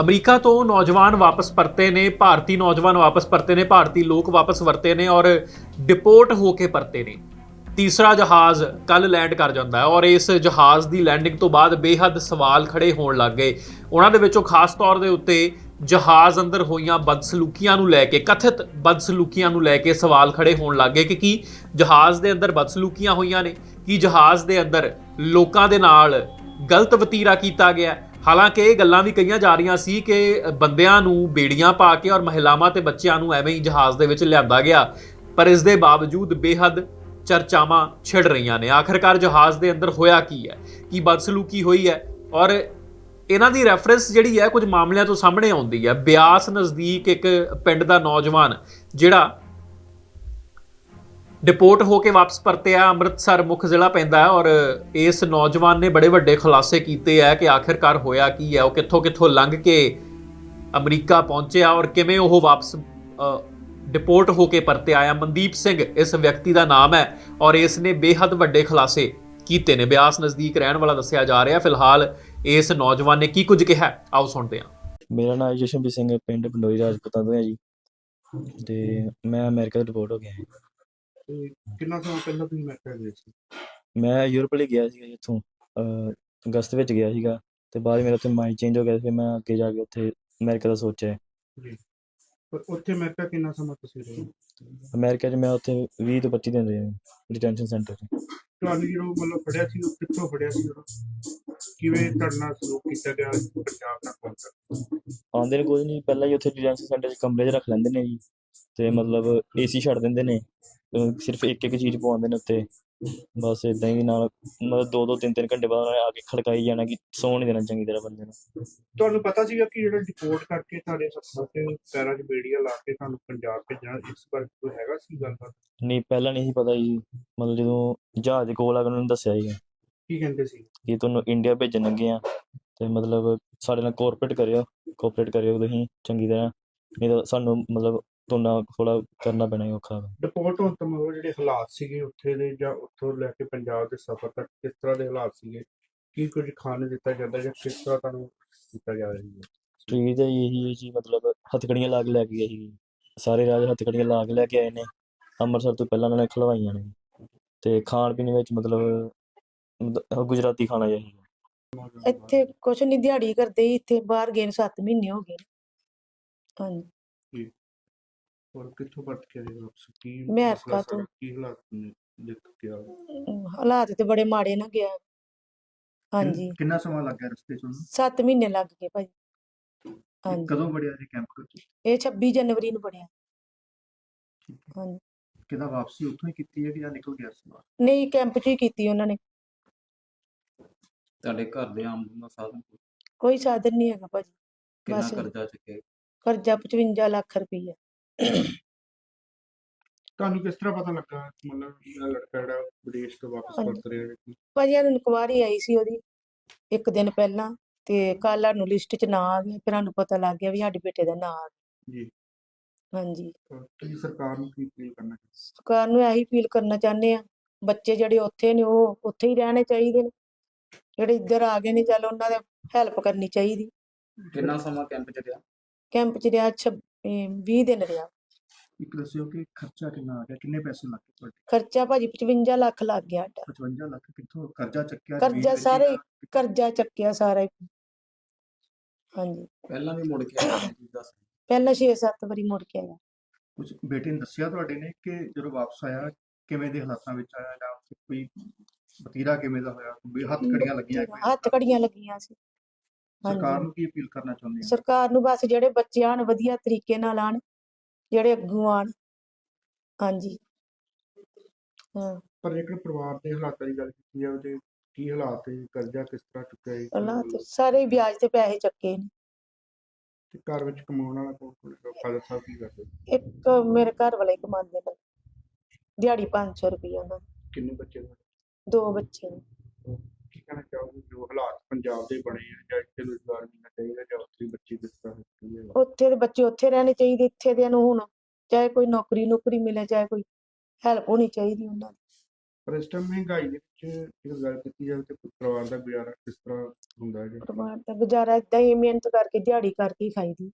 America ਤੋਂ ਨੌਜਵਾਨ ਵਾਪਸ ਪਰਤੇ ਨੇ, ਭਾਰਤੀ ਨੌਜਵਾਨ ਵਾਪਸ ਪਰਤੇ ਨੇ, ਭਾਰਤੀ ਲੋਕ ਵਾਪਸ ਵਰਤੇ ਨੇ ਔਰ ਡਿਪੋਰਟ ਹੋ ਕੇ ਪਰਤੇ ਨੇ। ਤੀਸਰਾ ਜਹਾਜ਼ ਕੱਲ ਲੈਂਡ ਕਰ ਜਾਂਦਾ ਹੈ ਔਰ ਇਸ ਜਹਾਜ਼ ਦੀ ਲੈਂਡਿੰਗ ਤੋਂ ਬਾਅਦ ਬੇਹੱਦ ਸਵਾਲ ਖੜੇ ਹੋਣ ਲੱਗ ਗਏ। ਉਹਨਾਂ ਦੇ ਵਿੱਚੋਂ ਖਾਸ ਤੌਰ ਦੇ ਉੱਤੇ ਜਹਾਜ਼ ਅੰਦਰ ਹੋਈਆਂ ਬਦਸਲੂਕੀਆਂ ਨੂੰ ਲੈ ਕੇ, ਕਥਿਤ ਬਦਸਲੂਕੀਆਂ ਨੂੰ ਲੈ ਕੇ ਸਵਾਲ ਖੜੇ ਹੋਣ ਲੱਗ ਗਏ ਕਿ ਕੀ ਜਹਾਜ਼ ਦੇ ਅੰਦਰ ਬਦਸਲੂਕੀਆਂ ਹੋਈਆਂ ਨੇ? ਕੀ ਜਹਾਜ਼ ਦੇ ਅੰਦਰ ਲੋਕਾਂ ਦੇ ਨਾਲ ਗਲਤ ਵਤੀਰਾ ਕੀਤਾ ਗਿਆ ਹਾਲਾਂਕਿ ਇਹ ਗੱਲਾਂ ਵੀ ਕਹੀਆਂ ਜਾ ਰਹੀਆਂ ਸੀ ਕਿ ਬੰਦਿਆਂ ਨੂੰ ਬੇੜੀਆਂ ਪਾ ਕੇ ਔਰ ਮਹਿਲਾਵਾਂ ਤੇ ਬੱਚਿਆਂ ਨੂੰ ਐਵੇਂ ਹੀ ਜਹਾਜ਼ ਦੇ ਵਿੱਚ ਲਿਆਂਦਾ ਗਿਆ। ਪਰ ਇਸ ਦੇ ਬਾਵਜੂਦ ਬੇਹੱਦ ਚਰਚਾਵਾਂ ਛਿੜ ਰਹੀਆਂ ਨੇ। ਆਖਰਕਾਰ ਜਹਾਜ਼ ਦੇ ਅੰਦਰ ਹੋਇਆ ਕੀ ਹੈ? ਕੀ ਬਦਸਲੂਕੀ ਹੋਈ ਹੈ? ਔਰ ਇਹਨਾਂ ਦੀ ਰੈਫਰੈਂਸ ਜਿਹੜੀ ਹੈ ਕੁਝ ਮਾਮਲਿਆਂ ਤੋਂ ਸਾਹਮਣੇ ਆਉਂਦੀ ਹੈ। ਬਿਆਸ ਨਜ਼ਦੀਕ ਇੱਕ ਪਿੰਡ ਦਾ ਨੌਜਵਾਨ ਜਿਹੜਾ ਡਿਪੋਰਟ ਹੋ ਕੇ ਵਾਪਸ ਪਰਤਿਆ, ਅੰਮ੍ਰਿਤਸਰ ਮੁੱਖ ਜ਼ਿਲ੍ਹਾ ਪੈਂਦਾ ਔਰ ਇਸ ਨੌਜਵਾਨ ਨੇ ਬੜੇ ਵੱਡੇ ਖੁਲਾਸੇ ਕੀਤੇ ਹੈ ਕਿ ਆਖਿਰਕਾਰ ਹੋਇਆ ਕੀ ਹੈ, ਉਹ ਕਿੱਥੋਂ ਕਿੱਥੋਂ ਲੰਘ ਕੇ ਅਮਰੀਕਾ ਪਹੁੰਚਿਆ ਔਰ ਕਿਵੇਂ ਉਹ ਵਾਪਸ ਡਿਪੋਰਟ ਹੋ ਕੇ ਪਰਤਿਆ ਆਇਆ ਮਨਦੀਪ ਸਿੰਘ ਇਸ ਵਿਅਕਤੀ ਦਾ ਨਾਮ ਹੈ ਔਰ ਇਸ ਨੇ ਬੇਹੱਦ ਵੱਡੇ ਖੁਲਾਸੇ ਕੀਤੇ ਨੇ। ਬਿਆਸ ਨਜ਼ਦੀਕ ਰਹਿਣ ਵਾਲਾ ਦੱਸਿਆ ਜਾ ਰਿਹਾ, ਫਿਲਹਾਲ ਇਸ ਨੌਜਵਾਨ ਨੇ ਕੀ ਕੁਝ ਕਿਹਾ ਆਓ ਸੁਣਦੇ ਹਾਂ। ਮੇਰਾ ਨਾਮ ਜਸ਼ਨਪ੍ਰੀਤ ਸਿੰਘ ਹੈ, ਪਿੰਡ ਪੰਡੋਈ ਰਾਜਪੂਤਾਂ ਤੋਂ ਹੈ ਜੀ। ਤੇ ਮੈਂ ਅਮਰੀਕਾ ਤੋਂ ਡਿਪੋਰਟ ਹੋ ਗਿਆ ਹਾਂ। ਤੇ ਕਿੰਨਾ ਸਮਾਂ ਪਹਿਲਾਂ ਤੁਸੀਂ ਅਮਰੀਕਾ ਗਏ ਸੀ? ਮੈਂ ਯੂਰਪ ਲਈ ਗਿਆ ਸੀਗਾ ਇੱਥੋਂ ਅਗਸਤ ਵਿੱਚ ਗਿਆ ਸੀਗਾ ਤੇ ਬਾਅਦ ਮੇਰਾ ਉੱਥੇ ਮਾਈਂਡ ਚੇਂਜ ਹੋ ਗਿਆ ਫਿਰ ਮੈਂ ਅੱਗੇ ਜਾ ਕੇ ਉੱਥੇ ਅਮਰੀਕਾ ਦਾ ਸੋਚਿਆ। ਜੀ। ਪਰ ਉੱਥੇ ਅਮਰੀਕਾ ਕਿੰਨਾ ਸਮਾਂ ਤੁਸੀਂ ਰਹੇ ਅਮਰੀਕਾ 'ਚ ਮੈਂ ਉੱਥੇ 20 ਤੋਂ 25 ਦਿਨ ਰਿਹਾ ਡਿਟੈਂਸ਼ਨ ਸੈਂਟਰ 'ਚ। ਤੁਹਾਨੂੰ ਜਦੋਂ ਮਤਲਬ ਫੜਿਆ ਸੀ ਉਹ ਕਿੱਥੋਂ ਫੜਿਆ ਸੀ ਜਦੋਂ ਕਿਵੇਂ ਤੁਹਾਡਾ ਸਲੂਕ ਕੀਤਾ ਗਿਆ ਪੰਜਾਬ ਤੱਕ ਪਹੁੰਚਣ ਆਉਂਦੇ ਨੇ ਕੁਝ ਨਹੀਂ ਪਹਿਲਾਂ ਹੀ ਉੱਥੇ ਡਿਟੈਂਸ਼ਨ ਸੈਂਟਰ 'ਚ ਕਮਰੇ 'ਚ ਰੱਖ ਲੈਂਦੇ ਨੇ ਜੀ ਤੇ ਮਤਲਬ ਏਸੀ ਛੱਡ ਦਿੰਦੇ ਨੇ। ਸਿਰਫ ਇੱਕ ਇੱਕ ਚੀਜ਼ ਪਵਾਉਂਦੇ ਨੇ ਉੱਤੇ। ਬਸ ਇਦਾਂ ਹੀ ਨਾਲ ਮਤਲਬ ਦੋ ਦੋ ਤਿੰਨ ਤਿੰਨ ਘੰਟੇ ਬਾਅਦ ਉਹਨਾਂ ਨੇ ਆ ਕੇ ਖੜਕਾਈ ਜਾਣਾ ਕਿ ਸੌਣ ਨਹੀਂ ਦੇਣਾ ਚੰਗੀ ਤਰ੍ਹਾਂ ਬੰਦੇ ਨੂੰ। ਤੁਹਾਨੂੰ ਪਤਾ ਸੀਗਾ ਕਿ ਜਿਹੜਾ ਡਿਪੋਰਟ ਕਰਕੇ ਤੁਹਾਡੇ ਹੱਥਾਂ ਤੇ ਪੈਰਾਂ 'ਚ ਬੇੜੀਆਂ ਲਾ ਕੇ ਤੁਹਾਨੂੰ ਪੰਜਾਬ ਭੇਜਣਾ ਇਸ ਬਾਰੇ ਕੋਈ ਹੈਗਾ ਸੀ ਗੱਲਬਾਤ? ਨਹੀਂ ਪਹਿਲਾਂ ਨਹੀਂ ਸੀ ਪਤਾ ਜੀ। ਮਤਲਬ ਜਦੋਂ ਜਹਾਜ਼ ਦੇ ਕੋਲ ਆ ਕੇ ਉਹਨਾਂ ਨੂੰ ਦੱਸਿਆ ਜੀ ਕੀ ਕਹਿੰਦੇ ਸੀ? ਕਿ ਤੁਹਾਨੂੰ ਇੰਡੀਆ ਭੇਜਣ ਲੱਗੇ ਆ ਤੇ ਮਤਲਬ ਸਾਡੇ ਨਾਲ ਕੋਆਪਰੇਟ ਕਰਿਓ ਕੋਆਪਰੇਟ ਕਰਿਓ ਤੁਸੀਂ ਚੰਗੀ ਤਰ੍ਹਾਂ। ਨਹੀਂ ਤਾਂ ਸਾਨੂੰ ਮਤਲਬ ਤੁਹਾਨੂੰ ਥੋੜਾ ਕਰਨਾ ਪੈਣਾ ਹੈ ਔਖਾ ਡਿਪੋਰਟ ਹੋਣ ਤੋਂ ਮਤਲਬ ਜਿਹੜੇ ਹਾਲਾਤ ਸੀਗੇ ਉੱਥੇ ਦੇ ਜਾਂ ਉੱਥੋਂ ਲੈ ਕੇ ਪੰਜਾਬ ਦੇ ਸਫ਼ਰ ਤੱਕ ਕਿਸ ਤਰ੍ਹਾਂ ਦੇ ਹਾਲਾਤ ਸੀਗੇ? ਕੀ ਕੁਝ ਖਾਣ ਨੂੰ ਦਿੱਤਾ ਜਾਂਦਾ ਜਾਂ ਕਿਸ ਤਰ੍ਹਾਂ ਤੁਹਾਨੂੰ ਕੀਤਾ ਜਾ ਰਿਹਾ ਹੈ? ਟ੍ਰੀ ਤਾਂ ਇਹੀ ਹੈ ਜੀ ਮਤਲਬ ਹੱਥਕੜੀਆਂ ਲਾ ਕੇ ਲੈ ਕੇ ਗਏ ਸੀ। ਸਾਰੇ ਰਾਜ ਹੱਥਕੜੀਆਂ ਲਾ ਕੇ ਲੈ ਕੇ ਆਏ ਨੇ। ਅੰਮ੍ਰਿਤਸਰ ਤੋਂ ਪਹਿਲਾਂ ਉਹਨਾਂ ਨੇ ਖਲਵਾਈਆਂ ਨੇ। ਤੇ ਖਾਣ ਪੀਣ ਵਿੱਚ ਮਤਲਬ ਮਤਲਬ ਗੁਜਰਾਤੀ ਖਾਣਾ ਜਿਹਾ ਸੀ ਇੱਥੇ ਕੁਛ ਨਹੀਂ ਦਿਹਾੜੀ ਕਰਦੇ ਸੀ ਇੱਥੇ ਬਾਹਰ ਗਏ ਨੂੰ 7 ਮਹੀਨੇ ਹੋ ਗਏ ਨੇ। ਹਾਂਜੀ। ਔਰ ਕਿੱਥੋਂ ਪਰਤ ਕੇ ਆਏ ਵਾਪਸ ਕੀ ਮੈਂ ਮਸਲਾ ਅਮਰੀਕਾ ਤੋਂ। ਸਾਰਾ, ਕੀ ਹਾਲਾਤ ਨੇ ਦੇਖ ਕੇ ਆਏ? ਅਮ ਹਾਲਾਤ ਤੇ ਬੜੇ ਮਾੜੇ ਨਾ ਗਿਆ ਹਾਂਜੀ ਕਿੰਨ- ਕਿੰਨਾ ਸਮਾਂ ਲੱਗ ਗਿਆ ਰਸਤੇ 'ਚ ਉਹਨੂੰ 7 ਮਹੀਨੇ ਲੱਗ ਗਏ ਭਾਈ ਹਾਂਜੀ ਕਦੋਂ ਵੜਿਆ ਜੀ ਕੈਂਪ ਵਿੱਚ ਇਹ 26 ਜਨਵਰੀ ਨੂੰ ਬਣਿਆ ਹਾਂਜੀ ਕਿਹਦਾ ਵਾਪਸੀ ਉੱਥੋਂ ਹੀ ਕੀਤੀ ਹੈ ਕਿ ਜਾਂ ਨਿਕਲ ਗਿਆ ਸੀ ਬਾਹਰ? ਨਹੀਂ ਕੈਂਪ 'ਚ ਹੀ ਕੀਤੀ ਉਹਨਾਂ ਨੇ ਤੁਹਾਡੇ ਘਰ ਦੇ ਆਮਦਨ ਦਾ ਸਾਧਨ ਕੋਈ? ਕੋਈ ਸਾਧਨ ਨਹੀਂ ਹੈਗਾ ਭਾਜੀ ਕਿੰਨਾ ਬਸ। ਕਰਜ਼ਾ ਚੁੱਕਿਆ ਕਰਜ਼ਾ 55 ਲੱਖ ਰੁਪਈਆ ਤੁਹਾਨੂੰ ਕਿਸ ਤਰ੍ਹਾਂ ਪਤਾ ਲੱਗਾ ਮਤਲਬ ਇਹ ਲੜਕਾ ਜਿਹੜਾ ਵਿਦੇਸ਼ ਤੋਂ ਵਾਪਸ। ਪਰਤ ਰਿਹਾ ਹੈ ਭਾਜੀ ਸਾਨੂੰ ਇਨਕੁਆਰੀ ਆਈ ਸੀ ਉਹਦੀ ਇੱਕ ਦਿਨ ਪਹਿਲਾਂ ਤੇ ਕੱਲ੍ਹ ਸਾਨੂੰ ਲਿਸਟ 'ਚ ਨਾਂ ਆ ਗਿਆ ਫਿਰ ਸਾਨੂੰ ਪਤਾ ਲੱਗ ਗਿਆ ਵੀ ਸਾਡੇ ਬੇਟੇ ਦਾ ਨਾਂ ਆ ਗਿਆ। ਜੀ। ਹਾਂਜੀ। ਤਾਂ ਤੁਸੀਂ ਸਰਕਾਰ ਨੂੰ ਕੀ ਅਪੀਲ ਕਰਨਾ ਚਾਹੁੰਦੇ ਸਰਕਾਰ ਨੂੰ ਇਹੀ ਫੀਲ ਕਰਨਾ ਚਾਹੁੰਦੇ ਆ ਬੱਚੇ ਜਿਹੜੇ ਉੱਥੇ ਨੇ ਉਹ ਉੱਥੇ ਹੀ ਰਹਿਣੇ ਚਾਹੀਦੇ ਨੇ ਜਿਹੜੇ ਇੱਧਰ ਆ ਗਏ ਨੇ ਚੱਲ ਉਹਨਾਂ ਦੇ ਹੈਲਪ ਕਰਨੀ ਚਾਹੀਦੀ। ਕਿੰਨਾ ਸਮਾਂ ਕੈਂਪ ਚ ਰਿਹਾ? ਕੈਂਪ 'ਚ ਰਿਹਾ 26 20 ਦਿਨ ਰਿਹਾ। ਇੱਕ ਦੱਸਿਓ ਕਿ ਖਰਚਾ ਕਿੰਨਾ ਆ ਗਿਆ? ਕਿੰਨੇ ਪੈਸੇ ਲੱਗੇ ਤੁਹਾਡੇ? ਖਰਚਾ ਭਾਜੀ 55 ਲੱਖ ਲੱਗ ਗਿਆ ਸਾਡਾ। 55 ਲੱਖ ਕਿੱਥੋਂ? ਕਰਜ਼ਾ ਚੱਕਿਆ ਕਰਜ਼ਾ ਸਾਰੇ ਕਰਜ਼ਾ ਚੱਕਿਆ ਸਾਰਾ ਹੀ। ਹਾਂਜੀ। ਪਹਿਲਾਂ ਵੀ ਮੁੜ ਕੇ ਆਇਆ ਜੀ ਦੱਸ ਪਹਿਲਾਂ 6-7 ਵਾਰੀ ਮੁੜ ਕੇ ਆਇਆ। ਕੁਝ ਬੇਟੇ ਨੇ ਦੱਸਿਆ ਤੁਹਾਡੇ ਨੇ ਕਿ ਜਦੋਂ ਵਾਪਸ ਆਇਆ ਕਿਵੇਂ ਦੇ ਹਾਲਾਤਾਂ ਵਿੱਚ ਆਇਆ ਜਾਂ ਉੱਥੇ ਕੋਈ ਵਤੀਰਾ ਕਿਵੇਂ ਦਾ ਹੋਇਆ? ਹੱਥ ਕੜੀਆਂ ਲੱਗੀਆਂ? ਹੱਥ ਘੜੀਆਂ ਲੱਗੀਆਂ ਸੀ। ਸਰਕਾਰ ਨੂੰ ਕੀ ਅਪੀਲ ਕਰਨਾ ਚਾਹੁੰਦੇ ਆ ਸਰਕਾਰ ਨੂੰ ਬਸ ਜਿਹੜੇ ਬੱਚੇ ਆਣ ਵਧੀਆ ਤਰੀਕੇ ਨਾਲ ਆਣ ਜਿਹੜੇ ਅੱਗੋਂ ਆਣ ਹਾਂਜੀ। ਹਾਂ। ਪਰ ਜੇਕਰ ਪਰਿਵਾਰ ਦੇ ਹਾਲਾਤਾਂ ਦੀ ਗੱਲ ਕੀਤੀ ਜਾਵੇ ਤੇ ਕੀ ਹਾਲਾਤ ਹੈ? ਕਰਜ਼ਾ ਕਿਸ ਤਰ੍ਹਾਂ ਚੁੱਕਿਆ ਹੈ? ਅੱਲਾਹ ਤੇ ਸਾਰੇ ਹੀ ਵਿਆਜ ਤੇ ਪੈਸੇ ਚੱਕੇ ਨੇ। ਤੇ ਘਰ ਵਿੱਚ ਕਮਾਉਣ ਵਾਲਾ ਕੋਲ ਕੋਲ ਫਾਦਰ ਸਾਹਿਬ ਕੀ ਕਰਦੇ? ਇੱਕ ਮੇਰੇ ਘਰ ਵਾਲੇ ਕਮਾਉਂਦੇ ਨੇ। ਦਿਹਾੜੀ 500 ਰੁਪਏ ਉਹਨਾਂ ਦੀ। ਕਿੰਨੇ ਬੱਚੇ ਤੁਹਾਡੇ ਦੋ ਬੱਚੇ ਨੇ। ਕਹਿਣਾ ਚਾਹੋਗੇ ਜੋ ਹਾਲਾਤ ਪੰਜਾਬ ਦੇ ਬਣੇ ਆ ਜਾਂ ਇੱਥੇ ਰੁਜ਼ਗਾਰ ਮਿਲਣਾ ਚਾਹੀਦਾ ਜਾਂ ਉੱਥੇ ਬੱਚੇ ਹੈਗੇ ਆ? ਉੱਥੇ ਦੇ ਬੱਚੇ ਉੱਥੇ ਰਹਿਣੇ ਚਾਹੀਦੇ ਇੱਥੇ ਦੇ ਨੂੰ ਹੁਣ ਚਾਹੇ ਕੋਈ ਨੌਕਰੀ ਨੌਕਰੀ ਮਿਲੇ ਚਾਹੇ ਕੋਈ ਹੈਲਪ ਹੋਣੀ ਚਾਹੀਦੀ ਉਹਨਾਂ ਦੀ। ਪਰ ਇਸ ਟਾਈਮ ਮਹਿੰਗਾਈ ਦੇ ਵਿੱਚ ਜੇ ਗੱਲ ਕੀਤੀ ਜਾਵੇ ਤੇ ਪਰਿਵਾਰ ਦਾ ਗੁਜ਼ਾਰਾ ਕਿਸ ਤਰ੍ਹਾਂ ਹੁੰਦਾ ਹੈ ਜੀ ਪਰਿਵਾਰ ਦਾ ਗੁਜ਼ਾਰਾ ਏਦਾਂ ਹੀ ਮਿਹਨਤ ਕਰਕੇ ਦਿਹਾੜੀ ਕਰਕੇ ਹੀ ਖਾਈਦੀ।